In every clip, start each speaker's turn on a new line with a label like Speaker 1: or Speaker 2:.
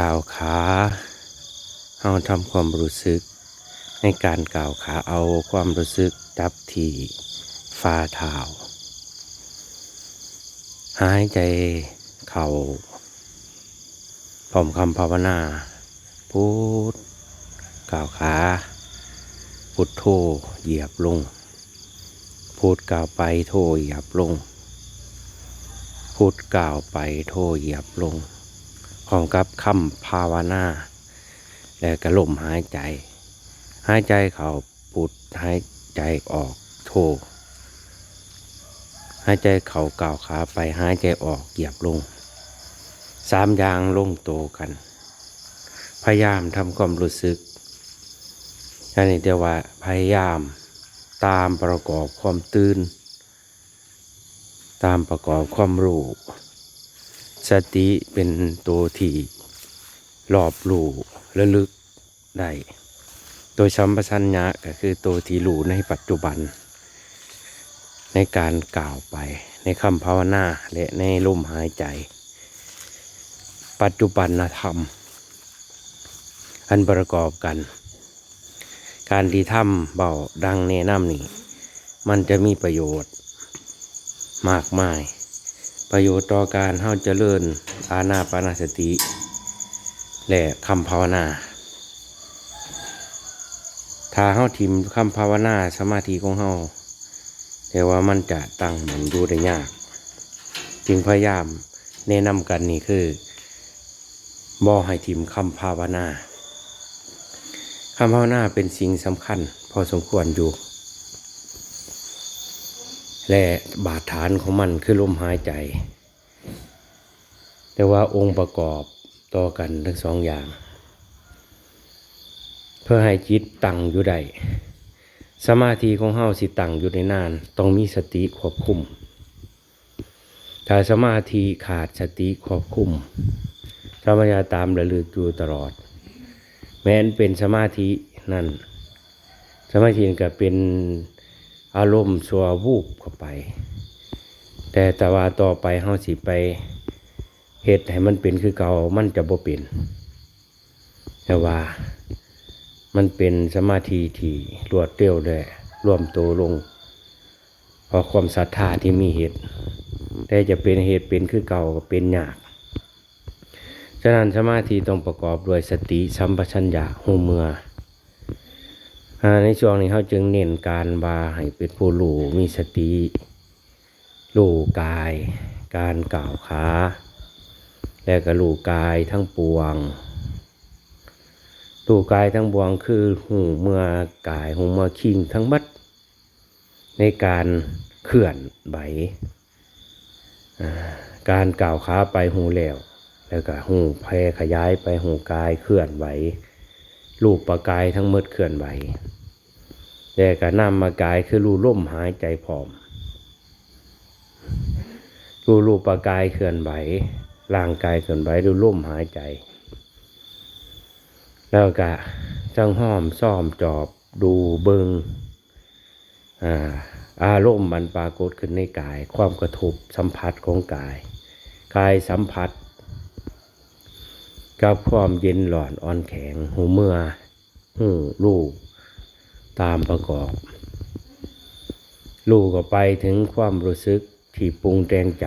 Speaker 1: ก่าวขาเอาทำความรู้สึก ในการก่าวขาเอาความรู้สึกจับที่ฝ่าเท้าหายใจเข่าพร้อมคำภาวนาพูดก่าวขาพุทโธเหยียบลงพูดก่าวไปโทเหยียบลงพูดก่าวไปโทเหยียบลง พร้อมกับคำภาวนา และกระลมหายใจ หายใจเขาปุดหายใจออกโทหายใจเข่าก่าวขาไปหายใจออกเหยียบลงสามอย่างลงโตกัน พยายามทำความรู้สึกอันนี้เรียว่าพยายามตามประกอบความตื่น ตามประกอบความรู้ สติเป็นตัวที่รอบรู้ระลึกได้โดยสัมปชัญญะก็คือตัวที่รู้ในปัจจุบัน ในการกล่าวไปในคำภาวนาและในลมหายใจ ปัจจุบันธรรม อันประกอบกัน การที่ทำเบาดังแนะนำนี่มันจะมีประโยชน์มากมาย ประโยชน์ต่อการเฮาเจริญอาณาปานสติ และคำภาวนา ถ้าเฮาทิมคำภาวนาสมาธิของเฮาแต่ว่ามันจะตั้งมันอยู่ได้ยาก จึงพยายามแนะนำกันนี่คือบ่ให้ทิมคำภาวนาคำภาวนาเป็นสิ่งสำคัญ พอสมควรอยู่ และบาดฐานของมันคือลมหายใจ แต่ว่าองค์ประกอบต่อกันทั้งสองอย่าง เพื่อให้จิตตั้งอยู่ได้สมาธิของเฮาสิตั้งอยู่ในนานต้องมีสติควบคุม ถ้าสมาธิขาดสติควบคุมสมาธิตามระลึกอยู่ตลอด แม้นเป็นสมาธินั่น สมาธิก็เป็น อารมณ์ชัววูบเข้าไป แต่แต่ว่าต่อไปเฮาสิไปเหตุให้มันเป็นคือเก่ามันจะบ่เป็นแต่ว่ามันเป็นสมาธิที่รวดเร็วและรวมตัวลงเพราะความศรัทธาที่มีเหตุ แต่จะเป็นเหตุเป็นคือเก่าก็เป็นยากฉะนั้นสมาธิต้องประกอบด้วยสติสัมปชัญญะหูเมืออ่า ในช่วงนี้เขาจึงเน้นการบาให้เป็นผู้รู้มีสติรู้กาย การกล่าวขาและก็รู้กายทั้งปวงรู้กายทั้งปวงคือหูเมื่อกายหูเมื่อคิงทั้งบัดในการเคลื่อนไหวการกล่าวขาไปหูแล้วแล้วก็หูแพร่ขยายไปหูกายเคลื่อนไหว รูปประกายทั้งหมดเคลื่อนไหวแต่ก็นำมากายคือรูล่มหายใจพร้อม รูรูปประกายเคลื่อนไหวร่างกายเคลื่อนไหวดูล่มหายใจ แล้วก็จังห้อมซ่อมจอบดูเบิงอ่าอารมณ์มันปรากฏขึ้นในกาย ความกระทบสัมผัสของกาย กายสัมผัส กับความเย็นหลอนอ่อนแข็งหูเมื่อหูลูกตามประกอบ ลูกก็ไปถึงความรู้สึกที่ปรุงแต่งใจ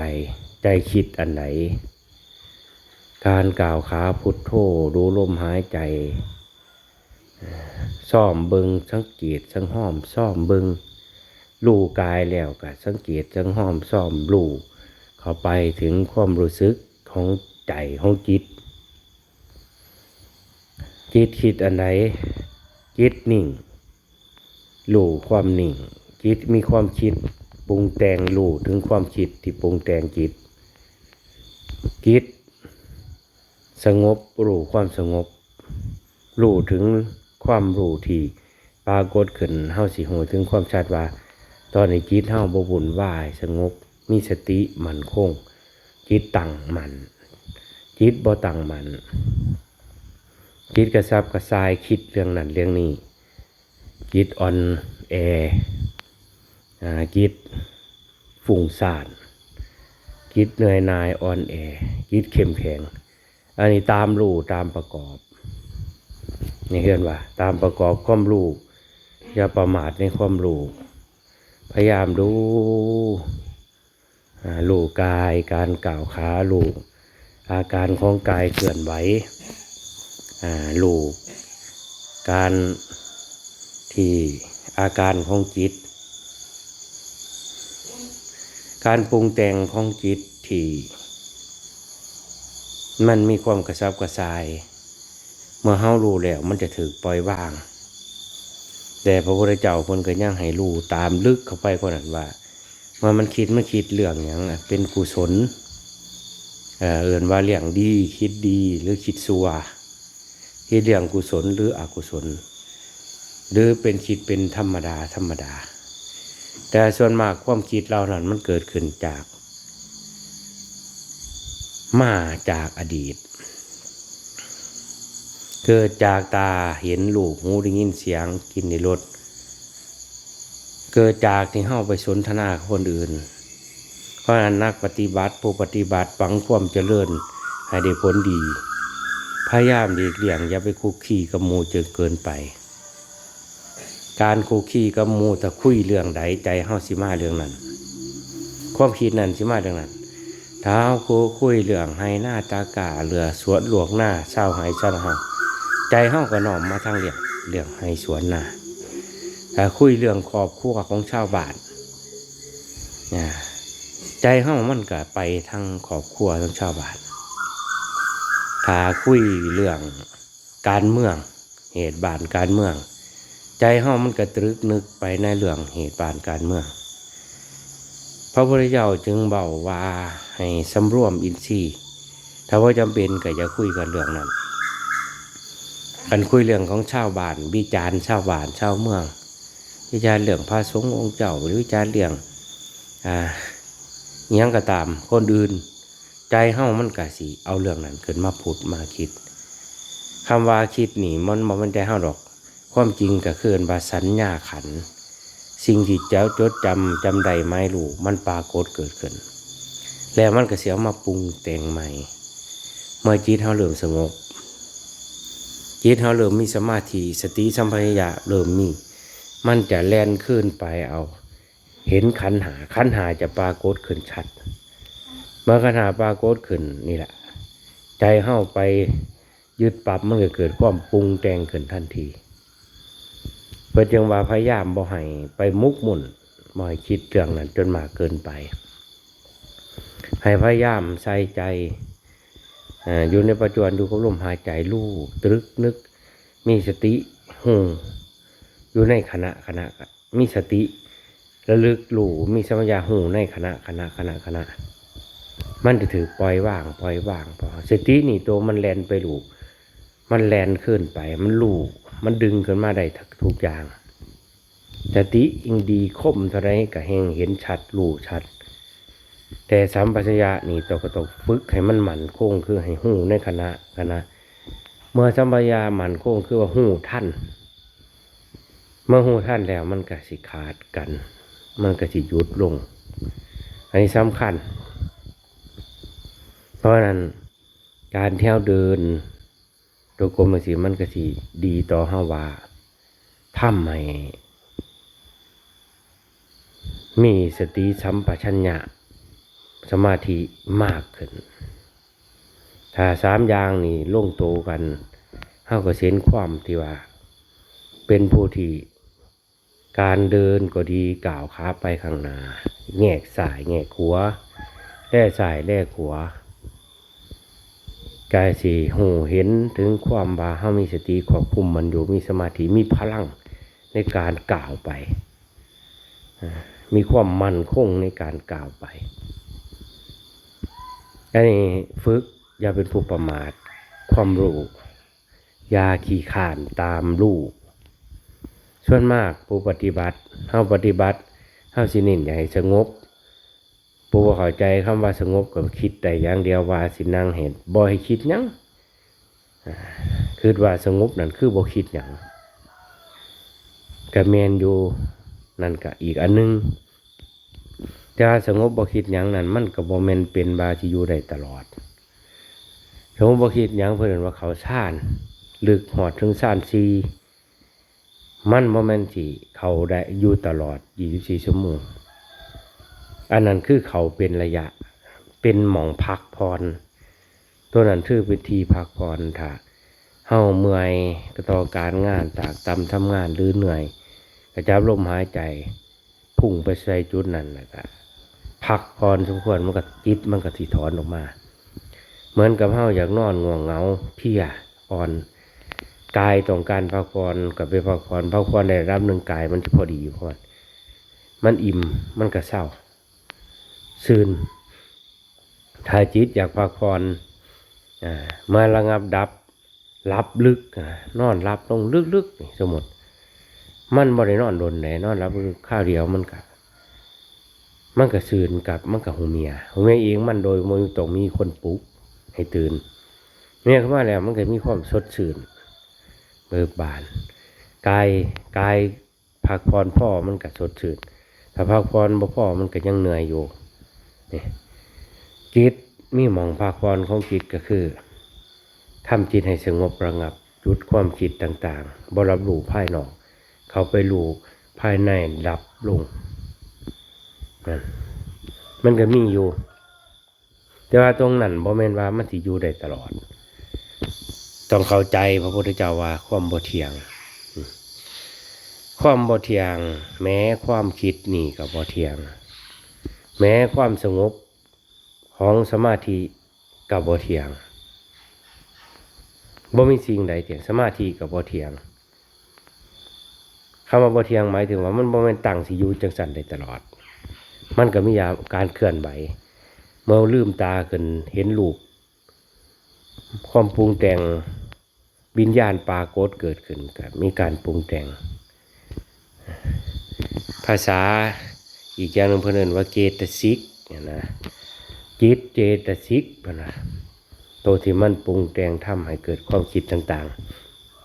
Speaker 1: ใจคิดอันไหน การกล่าวขาพุทโธดูลมหายใจซ่อมเบิงสังเกตสังห้อมซ่อมเบิงลู่กายแล้วก็สังเกตสังห้อมซ่อมลู่เข้าไปถึงความรู้สึกของใจของจิต จิตคิดอันไหนจิตนิ่งลู่ความนิ่ง จิตมีความคิดปรุงแต่งลู่ถึงความคิดที่ปรุงแต่งจิต จิต สงบรู้ความสงบรู้ถึงความรู้ที่ปรากฏขึ้นเฮาสิหูถึงความชัดว่า ตอนนี้จิตเฮาบ่บุญวายสงบมีสติมั่นคง จิตตั้งมั่นจิตบ่ตั้งมั่น จิตกระซับกระซายคิดเรื่องนั้นเรื่องนี้จิตอ่อนแอจิตฝุ่งซ่านจิตเหนื่อยนายอ่อนแอจิตเข้มแข็ง อันนี้ตามรู้ตามประกอบนี่เห็นว่า ตามประกอบความรู้อย่าประมาทในความรู้พยายามรู้อ่ารู้กายการกล่าวขารู้อาการของกายเคลื่อนไหว รู้การที่อาการของจิต การปรุงแต่งของจิตที่มันมีความกระซับกระสาย เมื่อเฮารู้แล้วมันจะถูกปล่อยวาง แต่พระพุทธเจ้าเพิ่นก็ยังให้รู้ตามลึกเข้าไปกว่านั้นว่าเมื่อมันคิดมันคิดเรื่องอย่างเป็นกุศลเอ่อเอื่นว่าเรื่องดีคิดดีหรือคิดซัว คิดเรื่องกุศลหรืออกุศล หรือเป็นคิดเป็นธรรมดาธรรมดา แต่ส่วนมากความคิดเรานั้นมันเกิดขึ้นจาก มาจากอดีต เกิดจากตาเห็นลูกหูได้ยินเสียงกินในรถเกิดจากที่เข้าไปสนทนาคนอื่น เพราะฉะนั้นนักปฏิบัติผู้ปฏิบัติฝังความเจริญให้ได้ผลดี พยายามหลีกเลี่ยงอย่าไปคุกคีกับมูจนเกินไป การคุกคีกับมูถ้าคุยเรื่องใดใจเฮาสิมาเรื่องนั้น ความคิดนั้นสิมาเรื่องนั้นเท้าคูคุยเรื่องให้หน้าตากาเรือสวนหลวงหน้าเศร้าหายเศร้าเฮาใจเฮาก็น้อมมาทางเรื่องเรื่องให้สวนหน้าถ้าคุยเรื่องครอบครัวของชาวบ้านเนี่ยใจเฮามันก็ไปทางครอบครัวของชาวบ้าน ถ้าคุยเรื่องการเมือง เหตุบานการเมือง ใจเฮามันก็ตรึกนึกไปในเรื่องเหตุบานการเมือง พระพุทธเจ้าจึงเบาว่าให้สำรวมอินทรีย์ ถ้าว่าจำเป็นก็จะคุยกันเรื่องนั้นกันคุยเรื่องของชาวบ้านวิจารณ์ชาวบ้านชาวเมืองวิจารณ์เรื่องพระสงฆ์องค์เจ้าหรือวิจารณ์เรื่องอ่าอิหยังก็ตามคนอื่น ใจเฮ้ามันกะสิเอาเรื่องนั้นขึ้นมาพูดมาคิดคำว่าคิดนี่มันบ่มันใจเฮ้าดอก ความจริงก็คือว่าสัญญาขัน สิ่งที่เจ้าจดจำจำใดไม่รู้มันปรากฏเกิดขึ้น แล้วมันก็เสียมาปรุงแต่งใหม่ เมื่อจิตเขาเริ่มสงบจิตเขาเริ่มมีสมาธิสติสัมปชัญญะเริ่มมี มันจะแล่นขึ้นไปเอา เห็นขันหาขันหาจะปรากฏขึ้นชัด มื่อขันหาปรากฏขึ้นนี่แหละ ใจเข้าไปยึดปรับมันก็เกิดความปรุงแต่งขึ้นทันทีเพื่อจึงว่าพยายามบ่ให้ไปมุกมุ่นบ่ให้คิดเรื่องนั้นจนมากเกินไป ให้พยายามใส่ใจออยู่ในปัจจุบันดูกับลมหายใจลู่ตรึกนึก มีสติหูอยู่ในขณะขณะมีสติระลึกลู่มีสมัญญาหูในขณะขณะขณะขณะ มันจะถือปล่อยว่างปล่อยว่างพอสตินี่ตัวมันแลนไปลู่มันแลนขึ้นไป มันลู่มันดึงขึ้นมาได้ทุกอย่างสติอิงดีคมเท่าไรก็แหงเห็นชัดลู่ชัด แต่สัมปชัญญะนี่ตัวก็ต้องฝึกให้มันหมั่นคงคือให้หูในขณะขณะเมื่อสัมปชัญญะหมั่นคงคือว่าหูท่านเมื่อหูท่านแล้วมันก็สิขาดกัน มันก็สิหยุดลง อันนี้สำคัญ ราะนั้นการเที่ยวเดินตัวกรมสิมันก็สิดีต่อห้าว่าทำให้มีสติสัมปชัญญะ สมาธิมากขึ้น ถ้าสามอย่างนี่ลงโตกันเฮาก็เส้นความที่ว่า เป็นผู้ที่การเดินก็ดีก่าวขาไปข้างหน้าแงกสายแงกขวแล่สายแล่ขวา กายสีหูเห็นถึงความว่าเฮามีสติควบคุมมันอยู่มีสมาธิมีพลังในการกล่าวไป มีความมั่นคงในการกล่าวไปอันนี้ฝึกอย่าเป็นผู้ประมาทความรู้อย่าขี่ขานตามลูก ส่วนมากผู้ปฏิบัติเฮาปฏิบัติเฮาสิเนินอย่าให้สงบ ผู้บ่เข้าใจคำว่าสงบก็คิดแต่อย่างเดียวว่าสินั่งเห็นบ่ให้คิดหยังคือว่าสงบนั่นคือบ่คิดหยังก็แมนอยู่นั่นก็อีกอันหนึงแต่ว่าสงบบ่คิดหยังนั่นมันก็บ่แม่นเป็นบาสิอยู่ได้ตลอดผมบ่คิดหยังเพิ่นว่าเขาซ่านลึกหอดถึงซ่านซีมันบ่แม่นสิเขาได้อยู่ตลอด 24 ชั่วโมง อันนั้นคือเขาเป็นระยะ เป็นหม่องพักพร ตัวนั้นคือเป็นทีพักพรถ้าเฮาเมื่อยก็ต่อการงานตากตำทำงานหรือเหนื่อยก็จับลมหายใจ พุ่งไปใส่จุดนั้นแล้วก็พักพรสมควรมันก็จิตมันก็สิถอนออกมา เหมือนกับเฮาอยากนอนง่วงเหงาเพียอ่อนกายต้องการพักผ่อนกับไปพักผ่อนพักผ่อนในรับหนึ่งกายมันจะพอดีอยู่พอนมันอิ่มมันก็เศร้า ซึนถ้าจิตอยากพักผ่อนมาระงับดับรับลึกนอนรับลงลึกๆนี่สมมติมันบ่ได้นอนโดนไหนนอนรับลึกข้าวเดียวมันก็มันก็ซึนกับมันก็หูเมียหูเมียเองมันโดยมันต้องมีคนปลุกให้ตื่นเมียเข้ามาแล้วมันก็มีความสดชื่นเบิกบานกายกายพักผ่อนพ่อมันก็สดชื่นถ้าพักผ่อนบ่พ่อมันก็ยังเหนื่อยอยู่ นี่จิตมีหมองพักผ่อนของจิตก็คือทำจิตให้สงบระงับหยุดความคิดต่างๆบรับรู้ภายนอก เขาไปรู้ภายในดับลงนั่นมันก็มีอยู่ แต่ว่าตรงนั้นบ่แม่นว่ามันสิอยู่ได้ตลอด ต้องเข้าใจพระพุทธเจ้าว่าความบ่เที่ยง ความบ่เที่ยง แม้ความคิดนี่ก็บ่เที่ยง แม้ความสงบของสมาธิก็บ่เทียงบ่มีสิ่งใดเที่ยงสมาธิก็บ่เทียงคำว่าบ่เทียงหมายถึงว่ามันบ่แม่นตั้งสิอยู่จังซั่นได้ตลอด มันก็มียาการเคลื่อนไหวเมื่อลืมตาขึ้นเห็นลูกความปรุงแต่งวิญญาณปรากฏเกิดขึ้นกับมีการปรุงแต่ง ภาษา อีกอย่างหนึ่งเพื่อนเรียกว่าเจตสิกเนี่ยนะจิตเจตสิกพะนะตัวที่มันปรุงแต่งทำให้เกิดความคิดต่าง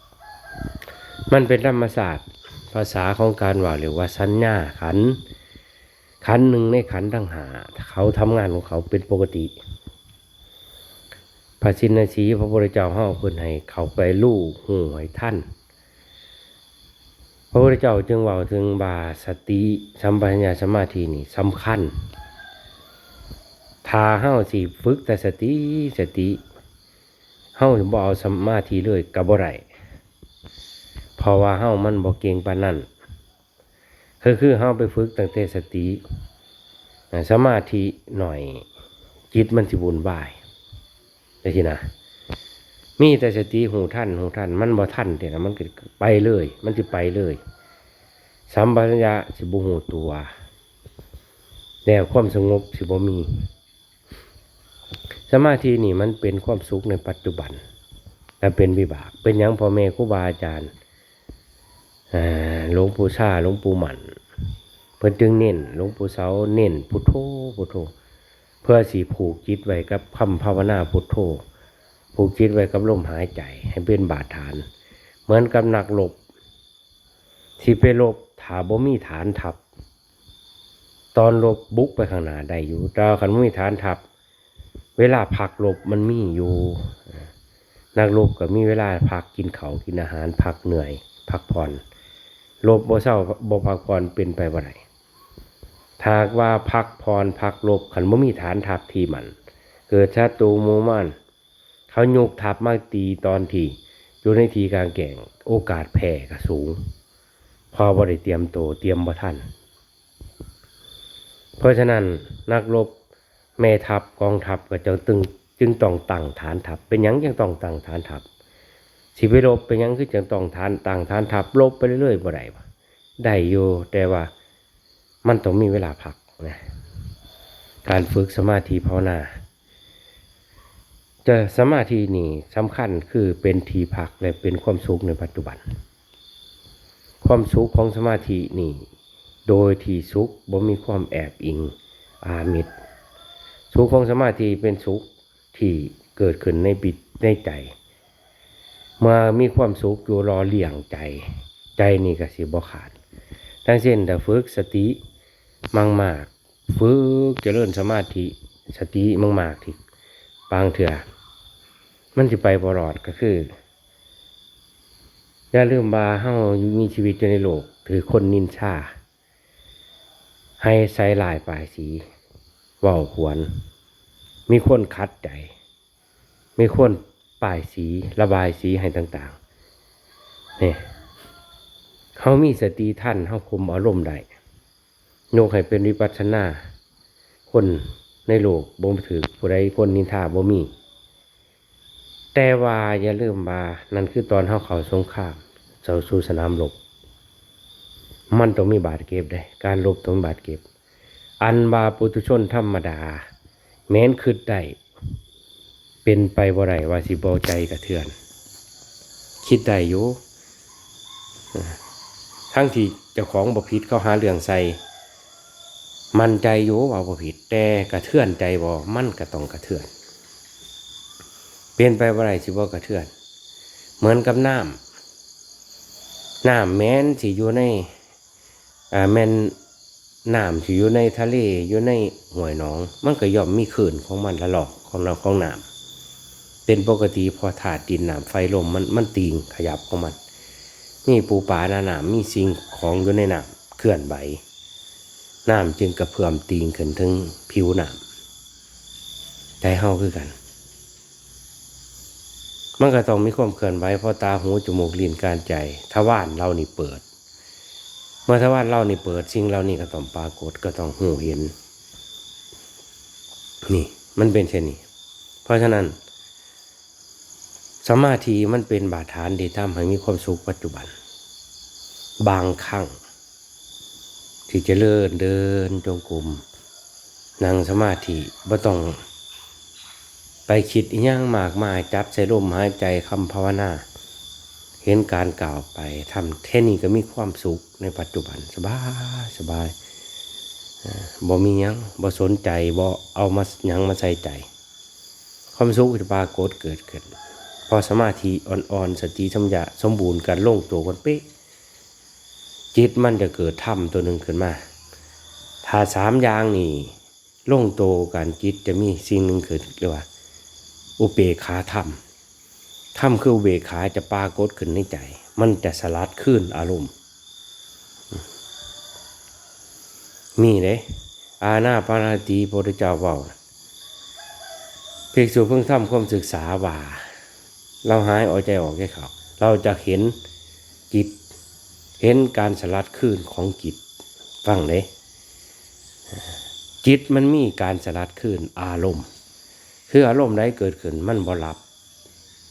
Speaker 1: ๆ มันเป็นธรรมศาสตร์ ภาษาของการว่าเรียกว่าสัญญาขัน ขันหนึ่งในขันทั้งหา เขาทำงานของเขาเป็นปกติพระชินสีพระพุทธเจ้าห้าเพิ่นให้เขาไปลู่หูให้ท่าน พระพุทธเจ้าจึงว่าถึงบาสติสัมปชัญญะสมาธินี่สำคัญถ้าเฮาสิฝึกแต่สติสติเฮาบ่เอาสมาธิเลยก็บ่ได้เพราะว่าเฮามันบ่เก่งปานนั้นคือคือเฮาไปฝึกตั้งแต่สติสมาธิหน่อยจิตมันสิบุญบายได้ทีนะ มีแต่สติหูท่านหูท่าน มันบ่ท่านเดี๋ยวนะมันก็ไปเลย มันสิไปเลยสัมปชัญญะสิบ่หูตัวแล้วความสงบสิบ่มี สมาธินี่มันเป็นความสุขในปัจจุบันและเป็นวิบาก เป็นหยังพ่อแม่ครูบาอาจารย์หลวงปู่ชาหลวงปู่หมันเพิ่นจึงเน้นหลวงปู่เสาเน้นพุทโธพุทโธ เพื่อสีผูกจิตไว้กับคำภาวนาพุทโธ ผูกจิตไว้กับลมหายใจ ให้เป็นบาดฐาน เหมือนกับนักหลบที่ไปลบถาบ่มีฐานทับ ตอนลบบุกไปข้างหน้าได้อยู่แต่คันบ่มีฐานทับ เวลาพักหลบมันมีอยู่นักลบก็มีเวลาพักกินเขากินอาหารพักเหนื่อย พักผ่อนลบบ่เศร้าบ่พักผ่อนเป็นไปบ่ได้ถ้ากว่าพักผ่อนพักลบขันบ่มีฐานทัพที่มัน เกิดชัตูมูมัน เขายกทัพมาตีตอนที่อยู่ในทีกลางแก่งโอกาสแพ้ก็สูง พอบ่ได้เตรียมโตวเตรียมบ่ทันเพราะฉะนั้นนักรบแม่ทัพกองทัพก็จะตึงจึงต้องตั้งฐานทัพ เป็นยังจึงต้องตั้งฐานทัพสิไปรบเป็นยังคือจังต้องทานต่างทานทับลบไปเรื่อยๆบ่ได้ปะได้อยู่แต่ว่ามันต้องมีเวลาพักนะการฝึกสมาธิภาวนา จะสมาธินี่สำคัญคือเป็นทีพักและเป็นความสุขในปัจจุบัน ความสุขของสมาธินี่ โดยทีสุขบ่มีความแอบอิงอามิตรสุขของสมาธิเป็นสุขที่เกิดขึ้นในปิดในใจเมื่อมีความสุขอยู่รอเลี้ยงใจ ใจนี่ก็สิบ่ขาดทั้งเช่นแต่ฝึกสติมังมากฝึกเจริญสมาธิสติมังมากที่บางเถื่อ มันจะไปบรอดก็คืออย่าลืมว่าเฮามีชีวิตอยู่ในโลก ถือคนนินชา ให้ใส่ลายปลายสีว้าหวน มีคนคัดใจ มีคนป้ายสีระบายสีให้ต่างๆเนี่ยเขามีสติท่านเขาคุมอารมณ์ได้โยกให้เป็นวิปัสสนา คนในโลกบ่มถือผู้ใดคนนินทาบ่มี แต่ว่าอย่าลืมว่านั่นคือตอนเขาเขาสงครามเจ้าสู่สนามรบมันต้องมีบาดเก็บได้ การรบต้องมีบาดเก็บ อันว่าปุถุชนธรรมดา แม้นคืดได้เป็นไปบ่ไรว่าสิบ่ใจกระเทือน คิดได้อยู่ทั้งที่เจ้าของบ่ผิดเขาหาเรื่องใส่มันใจอยู่ว่าบ่ผิดแต่กระเทือนใจบ่มันก็ต้องกระเทือน ลี่ยนไปบ่ไรสิบ่กระเทือน เหมือนกับน้ำน้ำแม้นสิอยู่ในอ่าแม่นน้ำสิอยู่ในทะเลอยู่ในห้วยหนอง มันก็ย่อมมีคลื่นของมันละหลอกของเราของน้ำเป็นปกติพอถาดดินน้ำไฟลมมันมันตีงขยับของมันมีปูปลาหนาหนามมีสิ่งของอยู่ในน้ำเคลื่อนไหวน้ำจึงกระเพื่อมตีงขึ้นถึงผิวน้ำใจเฮาคือกัน มันก็ต้องมีความเคลื่อนไหวเพราะตาหูจมูกลิ้นการใจทวารเรานี่เปิด เมื่อทวารเรานี่เปิดสิ่งเรานี่ก็ต้องปรากฏก็ต้องหูเห็น นี่มันเป็นเช่นนี้ เพราะฉะนั้นสมาธิมันเป็นบาดฐานที่ทำให้มีความสุขปัจจุบัน บางครั้งที่จะเลื่อนเดินจงกรมนั่งสมาธิบ่ต้อง ไปคิดอีหยังมากมายจับใส่ลมหายใจคำภาวนา เห็นการกล่าวไปทำแค่นี้ก็มีความสุขในปัจจุบันสบายสบายบ่มียังบ่สนใจบ่เอามายังมาใส่ใจ ความสุขจะปรากฏเกิดขึ้นพอสมาธิอ่อนๆสติสัมยาสมบูรณ์กันล่งตัวกันเป๊ะจิตมันจะเกิดธรรมตัวหนึ่งขึ้นมาถ้าสามอย่างนี่ล่งโตวกันจิตจะมีสิ่งหนึ่งเกิดเรียกว่า อุเบกขาธรรมธรรมคืออุเบกขาจะปรากฏขึ้นในใจ มันจะสลัดขึ้นอารมณ์ มีเลยอาณาปานาติพระพุทธเจ้าว่าเภิกษุเพิ่งทำความศึกษาว่า เราหายออกใจออกแค่เขาเราจะเห็นจิต เห็นการสลัดขึ้นของจิตฟังเลยจิตมันมีการสลัดขึ้นอารมณ์ คืออารมณ์ใดเกิดขึ้นมันบ่หลับ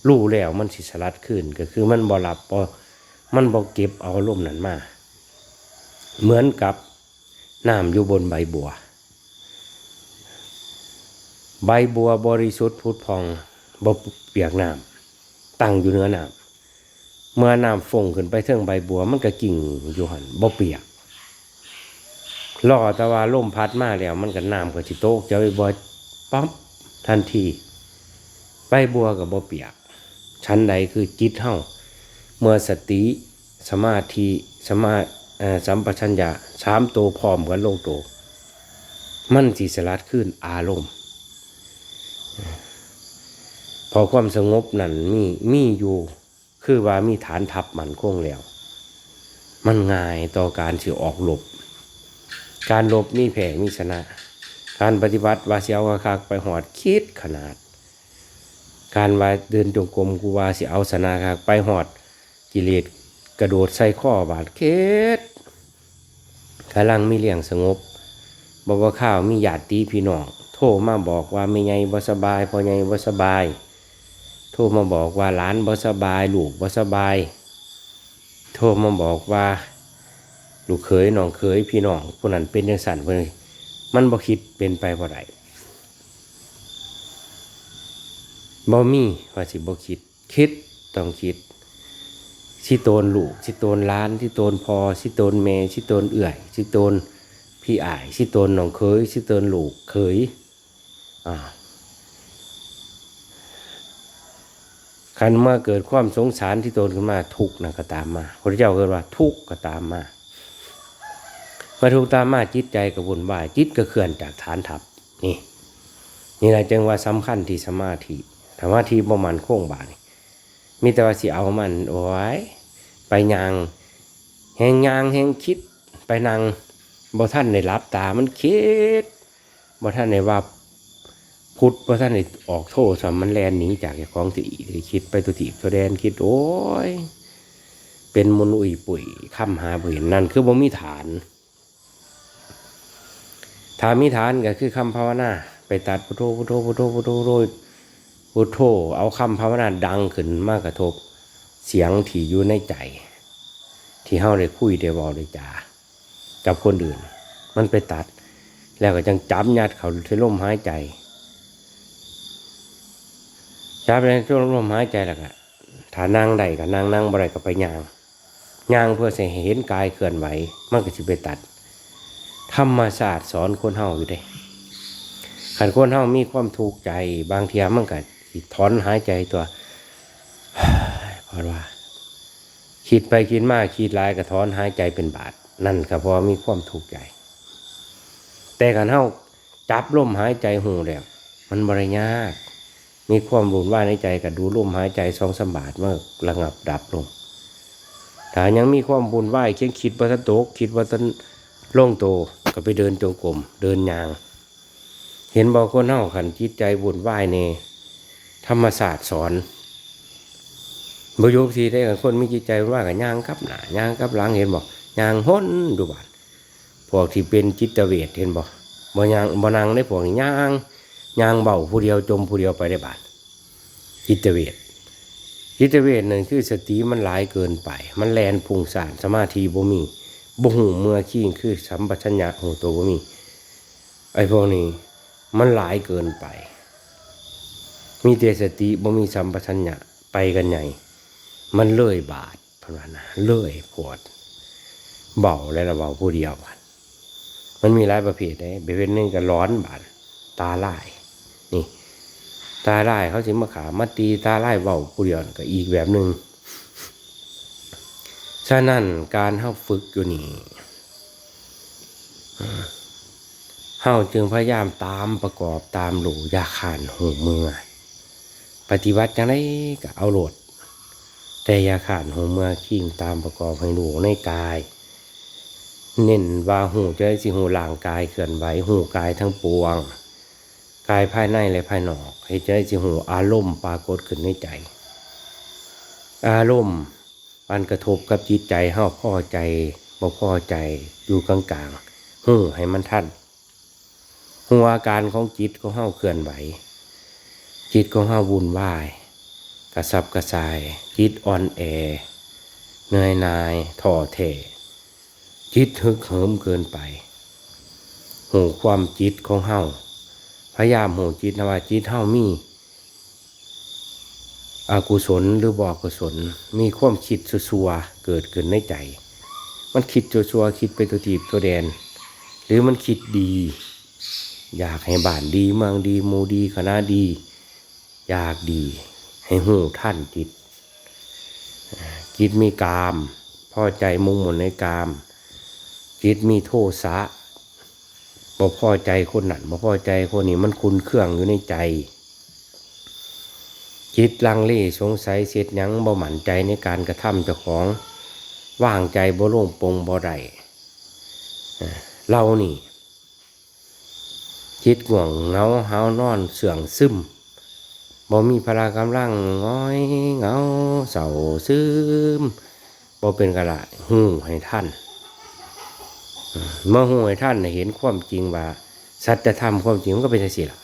Speaker 1: รู้แล้วมันสิสลัดขึ้นก็คือมันบ่หลับบ่มันบ่เก็บเอาอารมณ์นั้นมา เหมือนกับน้ำอยู่บนใบบัว ใบบัวบริสุทธิ์พุทธพองบ่เปียกน้ำตั้งอยู่เหนือน้ำเมื่อน้ำฟงขึ้นไปเทิงใบบัว มันก็กิ่งอยู่หันบ่เปียกรอแต่ว่าลมพัดมาแล้ว มันก็น้ำก็สิโตกจะใบบัวปั๊บ ทันทีใบบัวกับบ่เปียก ชั้นใดคือจิตเฮาเมื่อสติสมาธิสมาสัมปชัญญะสามตัวพร้อมกันลงตัวมันสิสลัดขึ้นอารมณ์ พอความสงบนั่นมีมีอยู่ คือว่ามีฐานทัพมันคงแล้ว มันง่ายต่อการสิออกหลบ การหลบมีแผงมีชนะ การปฏิบัติว่าเสียวคักไปหอดคิดขนาด การว่าเดินจงกรมกูว่าสิเอาสนาคักไปหอดกิเลสกระโดดใส่ข้อบาดเคสกำลังมีเลี้ยงสงบบอกว่าข้าวมีญาดติพี่น้องโทรมาบอกว่าไม่ไงบ่สบายพอไงบ่สบาย โทรมาบอกว่าหลานบ่สบายลูกบ่สบาย โทรมาบอกว่าลูกเขยน้องเขยพี่น้องผู้นั้นเป็นจังสั่นเพิ่น มันบ่คิดเป็นไปบ่ได้บ่มีว่าสิบ่คิด คิดต้องคิด สิโตนลูก สิโตนล้าน สิโตนพอ สิโตนแม่สิโตนเอื่อย สิโตนพี่อ้าย สิโตนน้องเคย สิโตนลูกเคยอ่าคันมื่อเกิดความสงสารที่โตนขึ้นมาทุกข์นะก็ตามมาพระเจ้าเกิดว่าทุกข์ก็ตามมา มื่อทุกตามมาจิตใจก็วุ่นวายจิตก็เคลื่อนจากฐานทัพนี่นี่แหละจึงว่าสำคัญที่สมาธิถามาทีประมันโค้งบานี่มีแต่ว่าสิเอามันโอ้ยไปยางแหงยางแหงคิดไปนั่งบ่ท่านในรับตามันคิดบ่ท่านในว่าพุทธบ่ท่านในออกโทษสำมันแลนหนีจากของที่คิดไปตุติตัวแดนคิดโอ้ยเป็นมนต์อุ่ยปุ๋ยคำหาบ่เห็นนั่นคือบ่มีฐาน ถ้ามีฐานก็คือคำภาวนา ไปตัดพุทโธพุทโธพุทโธพุทโธพุทโธพุทโธเอาคำภาวนาดังขึ้นมากระทบ เสียงที่อยู่ในใจ ที่เฮาได้คุยได้บอกได้จากับคนอื่น มันไปตัด แล้วก็จังจับยัดเขาที่ลมหายใจจับในช่วงลมหายใจแล้วก็ถ้านั่งได้ก็นั่งนั่งบ่ได้ก็ไปย่างย่างเพื่อให้เห็นกายเคลื่อนไหวมันก็สิไปตัด ธรรมศาสตร์สอนคนเฮาอยู่เด้ขันคนเฮามีความทุกข์ใจ บางเทียมันก็สิถอนหายใจตัวเพราะว่าคิดไปคิดมาคิดลายกระถอนหายใจเป็นบาท นั่นก็เพราะมีความทุกข์ใจ แต่ขันเฮาจับลมหายใจหูแล้วมันบริยาก มีความรุนว่าในใจก็ดูลมหายใจสองสามบาทเมื่อระงับดับลงถ้ายังมีความบุญไหวเคียงคิดว่าท่านตกคิดว่า โล่งโตก็ไปเดินจงกรมเดินยาง เห็นบอกคนเน่าขันจิตใจบุญไหวายเนธรรมศาสตร์สอนบโยกทีได้กับคนมีจิตใจว่ากับย่างกับหนาย่างกับหลังเห็นบอกย่างห้นดูบานพวกที่เป็นจิตเวทเห็นบอกบ่ย่างบ่นางได้พวกย่างย่างเบาผู้เดียวจมผู้เดียวไปได้บานจิตเวทจิตเวทนั่นคือสติมันหลายเกินไป มันแลนพุงสารสมาธิบ่มี บ่หูเมื่อขี้คือสัมปชัญญะหูตัวบ่มี ไอ้พวกนี้มันหลายเกินไป มีแต่สติบ่มีสัมปชัญญะไปกันใหญ่ มันเลื่อยบาดพราะว่านะเลื่อยปวดเบาและระเบาผู้เดียวมันมีหลายประเภทได้ประเภทนึงก็ร้อนบาดตาลาย นี่ ตาลายเขาสิมาขามาตีตาลายเบาผู้เดียวก็อีกแบบหนึ่ง ฉะนั้นการเฮาฝึกอยู่นี่เอ่อเฮาจึงพยายามตามประกอบตามหลูยาขานหูมือปฏิบัติจังไดก็เอาโหลด แต่ยาขานหูเมือขิงตามประกอบให้หลูในกาย เน้นว่าหูจะได้สิหูหลางกายเคลื่อนไหวหูกายทั้งปวง กายภายในและภายนอก ให้จะได้สิหูอารมณ์ปรากฏขึ้นในใจ อารมณ์ มันกระทบกับจิตใจเฮาพอใจบ่พอใจอยู่กลางๆหูให้มันทันหูอาการของจิตของเฮาเคลื่อนไหว จิตของเฮาวุ่นวาย กระสับกระส่าย จิตอ่อนแอเหนื่อยหนายท้อแท้จิตฮึกเหิมเกินไปหูความจิตของเฮาพยายามหูจิตนะว่าจิตเฮามี อกุศลหรือบอกกุศล มีความคิดซัวเกิดขึ้นในใจ มันคิดซัวคิดไปตัวทีบตัวแดน หรือมันคิดดี อยากให้บ้านดีเมืองดีมูดีคณะดี อยากดีให้หูท่านจิตจิตมีกามพอใจมุ่งหมนในกาม จิตมีโทสะบ่พอใจคนนั้นบ่พอใจคนนี้มันคุณเครื่องอยู่ในใจ จิตลังเลสงสัยเสียดหยังบ่หมั่นใจในการกระทำเจ้าของว่างใจบ่โล่งปงบ่ได้เรานี่จิตง่วงเหงาหาวนอนเสื่องซึมบ่มีพละกำลังง้อยเหงาเศร้าซึมบ่เป็นกระละหูให้ท่านเมื่อหูให้ท่านเห็นความจริงว่า สัจธรรมความจริงมันก็เป็นจังซี่ล่ะ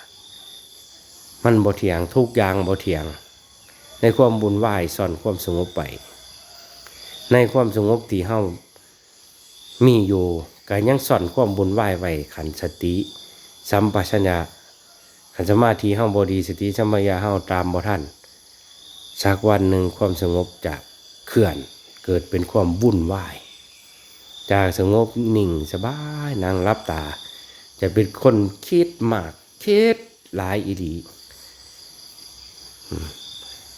Speaker 1: มันบ่เถียงทุกอย่างบ่เถียง ในความบุญไหวายซ่อนความสงบไป ในความสงบที่เฮามีอยู่ก็ยังซ่อนความบุญไหวายไว้ขันสติสัมปชัญญะขันสมาธิเฮาบ่ดีสติสัมปชัญญะเฮาตามบ่ทันสักวันหนึ่งความสงบจะเคลื่อนเกิดเป็นความวุ่นวาย จากสงบนิ่งสบายนั่งรับตา จะเป็นคนคิดมากคิดหลายอีดี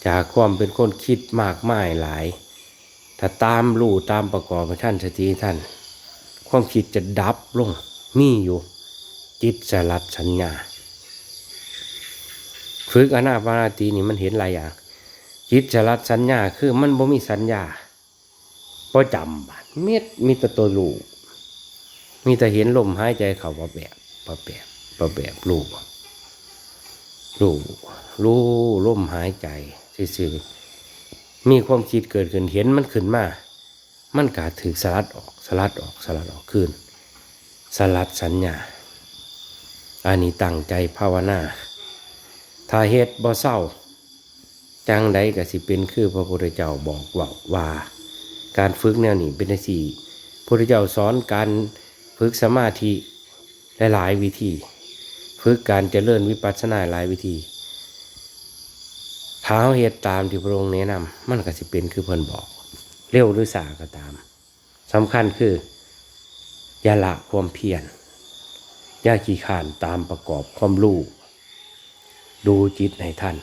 Speaker 1: จากความเป็นคนคิดมากมายหลาย ถ้าตามรู้ตามประกอบท่านสติท่าน ความคิดจะดับลงมีอยู่ จิตสลัดสัญญา ฝึกอนาปานาตินี่มันเห็นหลายอย่าง จิตจรัดสัญญาคือมันบ่มีสัญญาบ่จำบาดเม็ดมีแต่ตัวรู้มีแต่เห็นลมหายใจเข้าบ่แบบบ่แบบบ่แบบรู้รู้รู้ลมหายใจ ซื่อๆมีความคิดเกิดขึ้นเห็นมันขึ้นมา มันกาถือสลัดออกสลัดออกสลัดออกขึ้น สลัดสัญญาอันนี้ตั้งใจภาวนาถ้าเฮ็ดบ่เศร้า จังใดก็สิเป็นคือพระพุทธเจ้าบอกว่าว่า การฝึกแนวนี้เป็นจังซี่พุทธเจ้าสอนการฝึกสมาธิหลายวิธี ฝึกการเจริญวิปัสสนาหลายวิธี ถ้าเราเฮ็ดตามที่พระองค์แนะนำมันก็สิเป็นคือเพิ่นบอก เร็วหรือสาก็ตามสำคัญคือ อย่าละความเพียรอย่าขี้ขานตามประกอบความรู้ดูจิตให้ท่าน